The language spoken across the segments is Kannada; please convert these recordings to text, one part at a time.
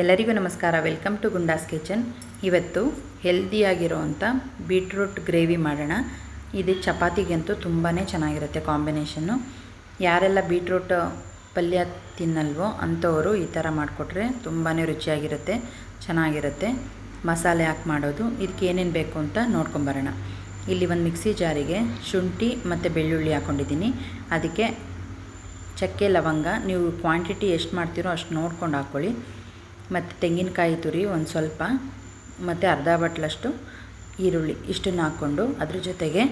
ಎಲ್ಲರಿಗೂ ನಮಸ್ಕಾರ. ವೆಲ್ಕಮ್ ಟು ಗುಂಡಾಸ್ ಕಿಚನ್ ಇವತ್ತು ಹೆಲ್ದಿಯಾಗಿರೋವಂಥ ಬೀಟ್ರೂಟ್ ಗ್ರೇವಿ ಮಾಡೋಣ. ಇದು ಚಪಾತಿಗಂತೂ ತುಂಬಾ ಚೆನ್ನಾಗಿರುತ್ತೆ ಕಾಂಬಿನೇಷನ್ನು ಯಾರೆಲ್ಲ ಬೀಟ್ರೂಟ್ ಪಲ್ಯ ತಿನ್ನಲ್ವೋ ಅಂಥವರು ಈ ಥರ ಮಾಡಿಕೊಟ್ರೆ ತುಂಬಾ ರುಚಿಯಾಗಿರುತ್ತೆ, ಚೆನ್ನಾಗಿರುತ್ತೆ. ಮಸಾಲೆ ಹಾಕಿ ಮಾಡೋದು. ಇದಕ್ಕೆ ಏನೇನು ಬೇಕು ಅಂತ ನೋಡ್ಕೊಂಬರೋಣ ಇಲ್ಲಿ ಒಂದು ಮಿಕ್ಸಿ ಜಾರಿಗೆ ಶುಂಠಿ ಮತ್ತು ಬೆಳ್ಳುಳ್ಳಿ ಹಾಕ್ಕೊಂಡಿದ್ದೀನಿ ಅದಕ್ಕೆ ಚಕ್ಕೆ, ಲವಂಗ, ನೀವು ಕ್ವಾಂಟಿಟಿ ಎಷ್ಟು ಮಾಡ್ತೀರೋ ಅಷ್ಟು ನೋಡ್ಕೊಂಡು ಹಾಕ್ಕೊಳ್ಳಿ ಮತ್ತು ತೆಂಗಿನಕಾಯಿ ತುರಿ ಒಂದು ಸ್ವಲ್ಪ, ಮತ್ತು ಅರ್ಧ ಬಟ್ಲಷ್ಟು ಈರುಳ್ಳಿ ಇಷ್ಟನ್ನು ಹಾಕ್ಕೊಂಡು ಅದ್ರ ಜೊತೆಗೆ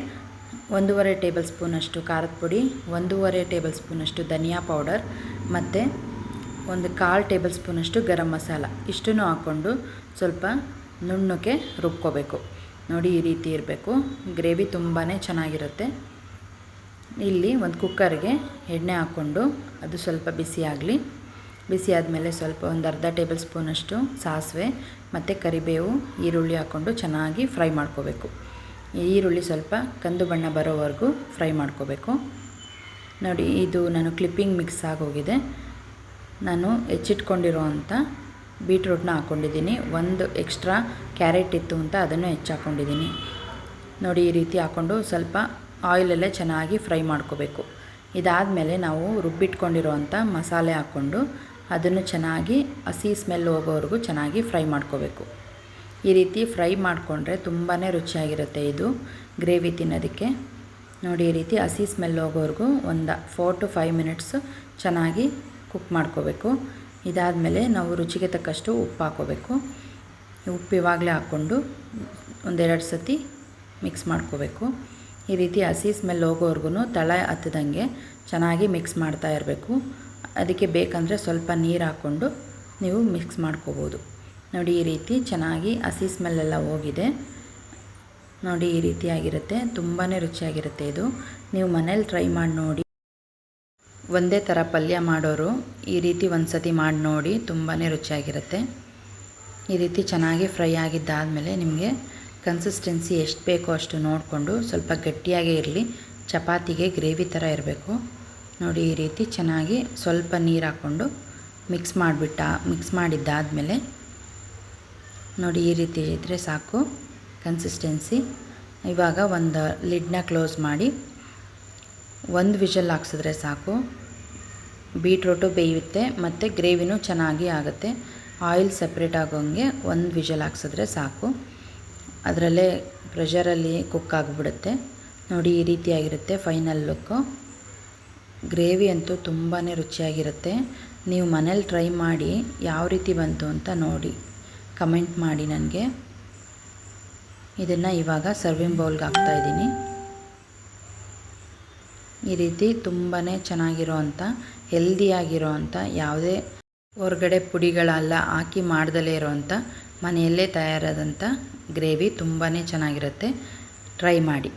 ಒಂದೂವರೆ ಟೇಬಲ್ ಸ್ಪೂನಷ್ಟು ಖಾರದ ಪುಡಿ, ಒಂದೂವರೆ ಟೇಬಲ್ ಸ್ಪೂನಷ್ಟು ಧನಿಯಾ ಪೌಡರ್, ಮತ್ತು ಒಂದು ಕಾಲು ಟೇಬಲ್ ಸ್ಪೂನಷ್ಟು ಗರಂ ಮಸಾಲ ಇಷ್ಟನ್ನು ಹಾಕ್ಕೊಂಡು ಸ್ವಲ್ಪ ನುಣ್ಣಕ್ಕೆ ರುಬ್ಕೋಬೇಕು. ನೋಡಿ ಈ ರೀತಿ ಇರಬೇಕು. ಗ್ರೇವಿ ತುಂಬಾ ಚೆನ್ನಾಗಿರುತ್ತೆ. ಇಲ್ಲಿ ಒಂದು ಕುಕ್ಕರ್ಗೆ ಎಣ್ಣೆ ಹಾಕ್ಕೊಂಡು ಅದು ಸ್ವಲ್ಪ ಬಿಸಿ ಆಗಲಿ. ಬಿಸಿ ಆದಮೇಲೆ ಸ್ವಲ್ಪ ಒಂದು ಅರ್ಧ ಟೇಬಲ್ ಸ್ಪೂನಷ್ಟು ಸಾಸಿವೆ, ಮತ್ತು ಕರಿಬೇವು, ಈರುಳ್ಳಿ ಹಾಕ್ಕೊಂಡು ಚೆನ್ನಾಗಿ ಫ್ರೈ ಮಾಡ್ಕೋಬೇಕು. ಈರುಳ್ಳಿ ಸ್ವಲ್ಪ ಕಂದು ಬಣ್ಣ ಬರೋವರೆಗೂ ಫ್ರೈ ಮಾಡ್ಕೋಬೇಕು. ನೋಡಿ, ಇದು ನಾನು ಕ್ಲಿಪ್ಪಿಂಗ್ ಮಿಕ್ಸ್ ಆಗೋಗಿದೆ. ನಾನು ಹೆಚ್ಚಿಟ್ಕೊಂಡಿರೋ ಅಂಥ ಬೀಟ್ರೂಟ್ನ ಹಾಕ್ಕೊಂಡಿದ್ದೀನಿ. ಒಂದು ಎಕ್ಸ್ಟ್ರಾ ಕ್ಯಾರೆಟ್ ಇತ್ತು ಅಂತ ಅದನ್ನು ಹೆಚ್ಚಾಕೊಂಡಿದ್ದೀನಿ. ನೋಡಿ, ಈ ರೀತಿ ಹಾಕ್ಕೊಂಡು ಸ್ವಲ್ಪ ಆಯಿಲಲ್ಲೇ ಚೆನ್ನಾಗಿ ಫ್ರೈ ಮಾಡ್ಕೋಬೇಕು. ಇದಾದಮೇಲೆ ನಾವು ರುಬ್ಬಿಟ್ಕೊಂಡಿರೋ ಅಂಥ ಮಸಾಲೆ ಹಾಕ್ಕೊಂಡು ಅದನ್ನು ಚೆನ್ನಾಗಿ ಹಸಿ ಸ್ಮೆಲ್ ಹೋಗೋವರೆಗೂ ಚೆನ್ನಾಗಿ ಫ್ರೈ ಮಾಡ್ಕೋಬೇಕು. ಈ ರೀತಿ ಫ್ರೈ ಮಾಡಿಕೊಂಡ್ರೆ ತುಂಬಾ ರುಚಿಯಾಗಿರುತ್ತೆ ಇದು. ಗ್ರೇವಿ ತಿನ್ನೋದಕ್ಕೆ. ನೋಡಿ, ಈ ರೀತಿ ಹಸಿ ಸ್ಮೆಲ್ ಹೋಗೋವರೆಗೂ ಒಂದು ಫೋರ್ ಟು ಫೈವ್ ಮಿನಿಟ್ಸ್ ಚೆನ್ನಾಗಿ ಕುಕ್ ಮಾಡ್ಕೋಬೇಕು. ಇದಾದಮೇಲೆ ನಾವು ರುಚಿಗೆ ತಕ್ಕಷ್ಟು ಉಪ್ಪು ಹಾಕೋಬೇಕು. ಉಪ್ಪು ಇವಾಗಲೇ ಹಾಕ್ಕೊಂಡು ಒಂದೆರಡು ಸತಿ ಮಿಕ್ಸ್ ಮಾಡ್ಕೋಬೇಕು. ಈ ರೀತಿ ಹಸಿ ಸ್ಮೆಲ್ ಹೋಗೋವರೆಗೂ ತಳ ಹತ್ತದಂಗೆ ಚೆನ್ನಾಗಿ ಮಿಕ್ಸ್ ಮಾಡ್ತಾ ಇರಬೇಕು. ಅದಕ್ಕೆ ಬೇಕಂದರೆ ಸ್ವಲ್ಪ ನೀರು ಹಾಕ್ಕೊಂಡು ನೀವು ಮಿಕ್ಸ್ ಮಾಡ್ಕೋಬೋದು. ನೋಡಿ ಈ ರೀತಿ ಚೆನ್ನಾಗಿ ಹಸಿ ಸ್ಮೆಲ್ಲೆಲ್ಲ ಹೋಗಿದೆ. ನೋಡಿ ಈ ರೀತಿಯಾಗಿರುತ್ತೆ ತುಂಬಾ ರುಚಿಯಾಗಿರುತ್ತೆ ಇದು. ನೀವು ಮನೇಲಿ ಟ್ರೈ ಮಾಡಿ ನೋಡಿ. ಒಂದೇ ಥರ ಪಲ್ಯ ಮಾಡೋರು ಈ ರೀತಿ ಒಂದು ಸತಿ ಮಾಡಿ ನೋಡಿ ತುಂಬಾ ರುಚಿಯಾಗಿರುತ್ತೆ. ಈ ರೀತಿ ಚೆನ್ನಾಗಿ ಫ್ರೈ ಆಗಿದ್ದಾದಮೇಲೆ ನಿಮಗೆ ಕನ್ಸಿಸ್ಟೆನ್ಸಿ ಎಷ್ಟು ಬೇಕೋ ಅಷ್ಟು ನೋಡಿಕೊಂಡು ಸ್ವಲ್ಪ ಗಟ್ಟಿಯಾಗೇ ಇರಲಿ. ಚಪಾತಿಗೆ ಗ್ರೇವಿ ಥರ ಇರಬೇಕು. ನೋಡಿ ಈ ರೀತಿ ಚೆನ್ನಾಗಿ ಸ್ವಲ್ಪ ನೀರು ಹಾಕ್ಕೊಂಡು ಮಿಕ್ಸ್ ಮಾಡಿಬಿಟ್ಟ ಮಿಕ್ಸ್ ಮಾಡಿದ್ದಾದಮೇಲೆ ನೋಡಿ ಈ ರೀತಿ ಇದ್ದರೆ ಸಾಕು ಕನ್ಸಿಸ್ಟೆನ್ಸಿ ಇವಾಗ ಒಂದು ಲಿಡ್ನ ಕ್ಲೋಸ್ ಮಾಡಿ ಒಂದು ವಿಷಲ್ ಹಾಕ್ಸಿದ್ರೆ ಸಾಕು. ಬೀಟ್ರೋಟು ಬೇಯುತ್ತೆ ಮತ್ತು ಗ್ರೇವಿನೂ ಚೆನ್ನಾಗಿ ಆಗುತ್ತೆ. ಆಯಿಲ್ ಸಪ್ರೇಟ್ ಆಗೋಂಗೆ ಒಂದು ವಿಷಲ್ ಹಾಕ್ಸಿದ್ರೆ ಸಾಕು. ಅದರಲ್ಲೇ ಪ್ರೆಷರಲ್ಲಿ ಕುಕ್ ಆಗಿಬಿಡುತ್ತೆ. ನೋಡಿ ಈ ರೀತಿಯಾಗಿರುತ್ತೆ ಫೈನಲ್ ಲುಕ್ಕು ಗ್ರೇವಿ ಅಂತೂ ತುಂಬಾ ರುಚಿಯಾಗಿರುತ್ತೆ. ನೀವು ಮನೇಲಿ ಟ್ರೈ ಮಾಡಿ, ಯಾವ ರೀತಿ ಬಂತು ಅಂತ ನೋಡಿ. ಕಮೆಂಟ್ ಮಾಡಿ ನನಗೆ. ಇದನ್ನು ಇವಾಗ ಸರ್ವಿಂಗ್ ಬೌಲ್ಗೆ ಹಾಕ್ತಾಯಿದ್ದೀನಿ ಈ ರೀತಿ ತುಂಬಾ ಚೆನ್ನಾಗಿರೋ ಅಂಥ ಹೆಲ್ದಿಯಾಗಿರೋ ಅಂಥ ಯಾವುದೇ ಹೊರಗಡೆ ಪುಡಿಗಳೆಲ್ಲ ಹಾಕಿ ಮಾಡ್ದಲೇ ಇರೋವಂಥ ಮನೆಯಲ್ಲೇ ತಯಾರಾದಂಥ ಗ್ರೇವಿ ತುಂಬಾ ಚೆನ್ನಾಗಿರುತ್ತೆ. ಟ್ರೈ ಮಾಡಿ.